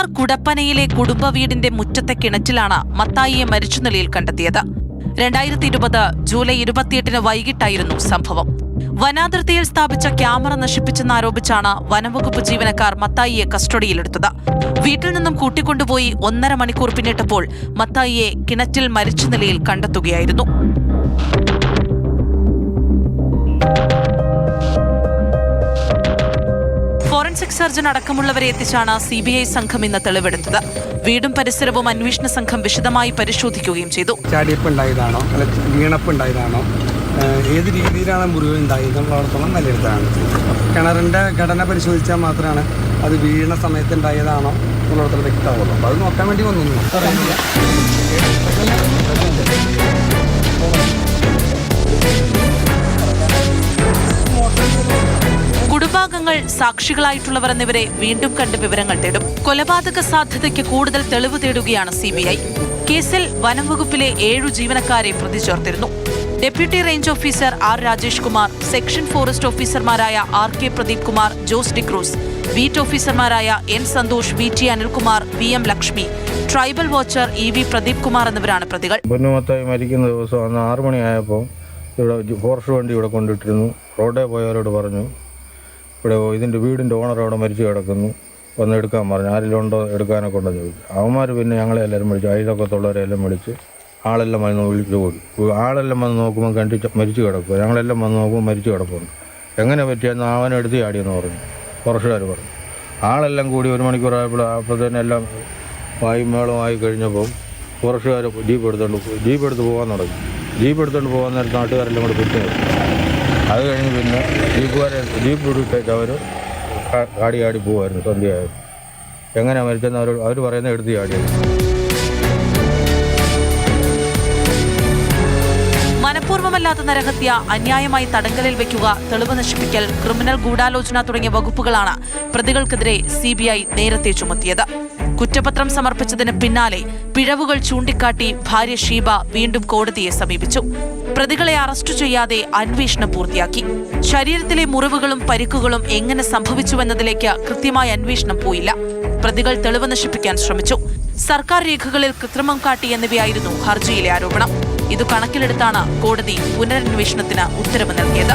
മൂന്നാർ കുടപ്പനയിലെ കുടുംബ വീടിന്റെ മുറ്റത്തെ കിണറ്റിലാണ് മത്തായിയെ മരിച്ച നിലയിൽ കണ്ടെത്തിയത്. രണ്ടായിരത്തി ഇരുപത് ജൂലൈ ഇരുപത്തിയെട്ടിന് വൈകിട്ടായിരുന്നു സംഭവം. വനാതിർത്തിയിൽ സ്ഥാപിച്ച ക്യാമറ നശിപ്പിച്ചെന്നാരോപിച്ചാണ് വനംവകുപ്പ് ജീവനക്കാർ മത്തായിയെ കസ്റ്റഡിയിലെടുത്തത്. വീട്ടിൽ നിന്നും കൂട്ടിക്കൊണ്ടുപോയി ഒന്നര മണിക്കൂർ പിന്നിട്ടപ്പോൾ മത്തായിയെ കിണറ്റിൽ മരിച്ച നിലയിൽ കണ്ടെത്തുകയായിരുന്നു. ഫോറൻസിക് സർജൻ അടക്കമുള്ളവരെ എത്തിച്ചാണ് സി ബി ഐ സംഘം ഇന്ന് തെളിവെടുത്തത്. വീടും പരിസരവും അന്വേഷണ സംഘം വിശദമായി പരിശോധിക്കുകയും ചെയ്തു. ചാടിയപ്പ് ഉണ്ടായതാണോ വീണപ്പ് ഏത് രീതിയിലാണ് മുറിവ് ഉണ്ടായതെന്നുള്ളിടത്തോളം വിലയിരുത്താണ് കിണറിന്റെ ഘടന പരിശോധിച്ചാൽ മാത്രമാണ് അത് വീണ സമയത്ത് ഉണ്ടായതാണോ എന്നുള്ളിടത്തോളം വ്യക്തമാവുള്ളൂ. അപ്പോൾ അത് നോക്കാൻ വേണ്ടി വന്നു. സാക്ഷികളായിട്ടുള്ളവർ എന്നിവരെ വീണ്ടും കണ്ട് വിവരങ്ങൾ തേടും. കൊലപാതക സാധ്യതയ്ക്ക് കൂടുതൽ തെളിവ് തേടുകയാണ് സിബിഐ കേസിൽ വനം വകുപ്പിലെ ഏഴു ജീവനക്കാരെ പ്രതി ചേർത്തിരുന്നു. Deputy range officer R Rajesh Kumar section forest ഓഫീസർമാരായ R K Pradeep Kumar Jose D'Cruz beat ഓഫീസർമാരായ N Santhosh V T Anilkumar V M Lakshmi tribal watcher E V Pradeep Kumar എന്നിവരാണ് പ്രതികൾ. മരിക്കുന്ന ദിവസം അന്ന് ആറു മണിയായപ്പോൾ ഇവിടെ ഫോറസ്റ്റ് വണ്ടി ഇവിടെ കൊണ്ടിട്ടിരുന്നു. റോഡേ പോയവരോട് പറഞ്ഞു ഇവിടെ ഇതിന്റെ വീടിന്റെ ഓണർ അവിടെ മരിച്ചു കിടക്കുന്നു. വന്ന് എടുക്കാൻ പറഞ്ഞു. ആരിലുണ്ടോ ഉണ്ടോ എടുക്കാനൊക്കെ ഉണ്ടെന്ന് ചോദിച്ചു. അവന്മാർ പിന്നെ ഞങ്ങളെ എല്ലാവരും വിളിച്ചു. അയൽവക്കത്തുള്ളവരെല്ലാം വിളിച്ച് ആളെല്ലാം വന്ന് വിളിച്ചു പോയി. ആളെല്ലാം വന്ന് നോക്കുമ്പോൾ കണ്ടി മരിച്ചു കിടക്കുക. ഞങ്ങളെല്ലാം വന്ന് നോക്കുമ്പോൾ മരിച്ചു കിടപ്പുണ്ട്. എങ്ങനെ പറ്റിയെന്ന് അവനെടുത്ത് ചാടിയെന്ന് പറഞ്ഞു. കുറച്ചുകാർ പറഞ്ഞു. ആളെല്ലാം കൂടി ഒരു മണിക്കൂറായപ്പോൾ അപ്പോഴത്തേനും എല്ലാം വായും മേളമായി കഴിഞ്ഞപ്പോൾ കുറച്ചുകാർ ജീപ്പ് എടുത്തുകൊണ്ട് പോയി. ജീപ്പ് എടുത്ത് പോകാൻ തുടങ്ങി. ജീപ്പ് എടുത്തുകൊണ്ട് പോകാൻ നേരത്ത് നാട്ടുകാരെല്ലാം കൂടെ പിടിച്ചു അത് കഴിഞ്ഞ് പിന്നെ ജീപ്പുകാരെ ജീപ്പ് എടുത്തേക്ക് അവർ ആടി ആടി പോകുമായിരുന്നു സന്ധ്യയായിരുന്നു എങ്ങനെയാണ് മരിച്ചെന്ന് അവർ അവർ പറയുന്നത് എടുത്ത് ചാടിയത് മനഃപൂർവമല്ലാത്ത നരഹത്യ അന്യായമായി തടങ്കലിൽ വെക്കുക തെളിവ് നശിപ്പിക്കൽ ക്രിമിനൽ ഗൂഢാലോചന തുടങ്ങിയ വകുപ്പുകളാണ് പ്രതികൾക്കെതിരെ സിബിഐ നേരത്തെ ചുമത്തിയത്. കുറ്റപത്രം സമർപ്പിച്ചതിന് പിന്നാലെ പിഴവുകൾ ചൂണ്ടിക്കാട്ടി ഭാര്യ ഷീബ വീണ്ടും കോടതിയെ സമീപിച്ചു. പ്രതികളെ അറസ്റ്റ് ചെയ്യാതെ അന്വേഷണം പൂർത്തിയാക്കി. ശരീരത്തിലെ മുറിവുകളും പരിക്കുകളും എങ്ങനെ സംഭവിച്ചുവെന്നതിലേക്ക് കൃത്യമായ അന്വേഷണം പോയില്ല. പ്രതികൾ തെളിവ് നശിപ്പിക്കാൻ ശ്രമിച്ചു. സർക്കാർ രേഖകളിൽ കൃത്രിമം കാട്ടി എന്നിവയായിരുന്നു ഹർജിയിലെ ആരോപണം. ഇത് കണക്കിലെടുത്താണ് കോടതി പുനരന്വേഷണത്തിന് ഉത്തരവ് നൽകിയത്.